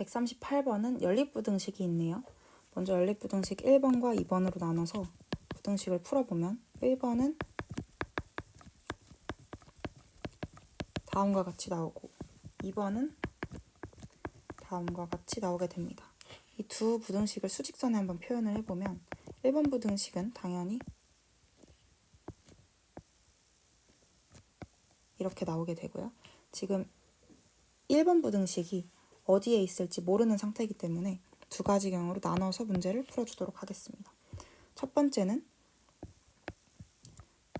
138번은 연립부등식이 있네요. 먼저 연립부등식 1번과 2번으로 나눠서 부등식을 풀어보면 1번은 다음과 같이 나오고 2번은 다음과 같이 나오게 됩니다. 이 두 부등식을 수직선에 한번 표현을 해보면 1번 부등식은 당연히 이렇게 나오게 되고요. 지금 1번 부등식이 어디에 있을지 모르는 상태이기 때문에 두 가지 경우로 나눠서 문제를 풀어주도록 하겠습니다. 첫 번째는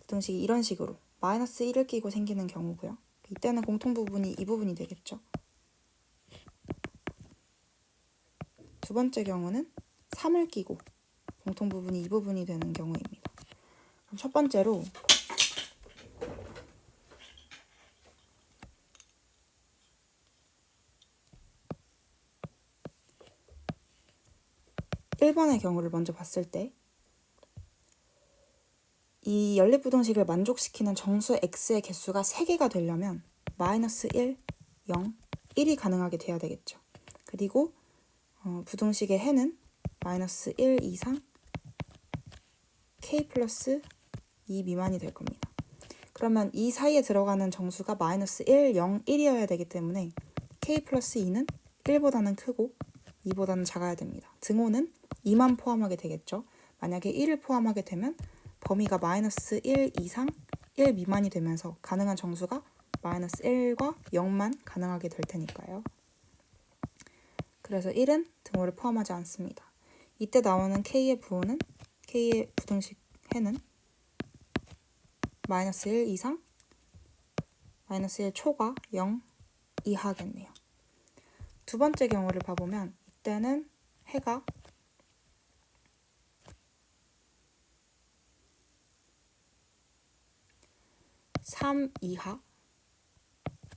부등식이 이런 식으로 마이너스 1을 끼고 생기는 경우고요. 이때는 공통 부분이 이 부분이 되겠죠. 두 번째 경우는 3을 끼고 공통 부분이 이 부분이 되는 경우입니다. 첫 번째로 일번의 경우를 먼저 봤을 때 이 연립부등식을 만족시키는 정수 x의 개수가 3개가 되려면 마이너스 1, 0, 1이 가능하게 돼야 되겠죠. 그리고 어, 부등식의 해는 마이너스 1 이상 k 플러스 2 미만이 될 겁니다. 그러면 이 사이에 들어가는 정수가 마이너스 1, 0, 1이어야 되기 때문에 k 플러스 2는 1보다는 크고 2보다는 작아야 됩니다. 등호는 2만 포함하게 되겠죠. 만약에 1을 포함하게 되면 범위가 마이너스 1 이상 1 미만이 되면서 가능한 정수가 마이너스 1과 0만 가능하게 될 테니까요. 그래서 1은 등호를 포함하지 않습니다. 이때 나오는 k의 부호는 k의 부등식 해는 마이너스 1 이상 마이너스 1 초과 0 이하겠네요. 두 번째 경우를 봐보면 이때는 해가 3 이하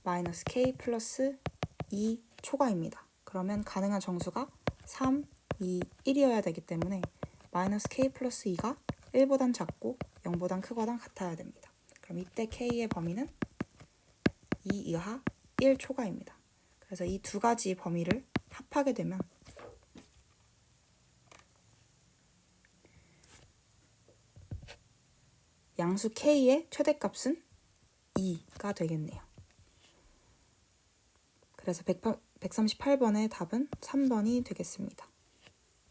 마이너스 k 플러스 2 초과입니다. 그러면 가능한 정수가 3, 2, 1이어야 되기 때문에 마이너스 k 플러스 2가 1보단 작고 0보단 크거나 같아야 됩니다. 그럼 이때 k의 범위는 2 이하 1 초과입니다. 그래서 이 두 가지 범위를 합하게 되면 양수 k의 최대값은 2가 되겠네요. 그래서 138번의 답은 3번이 되겠습니다.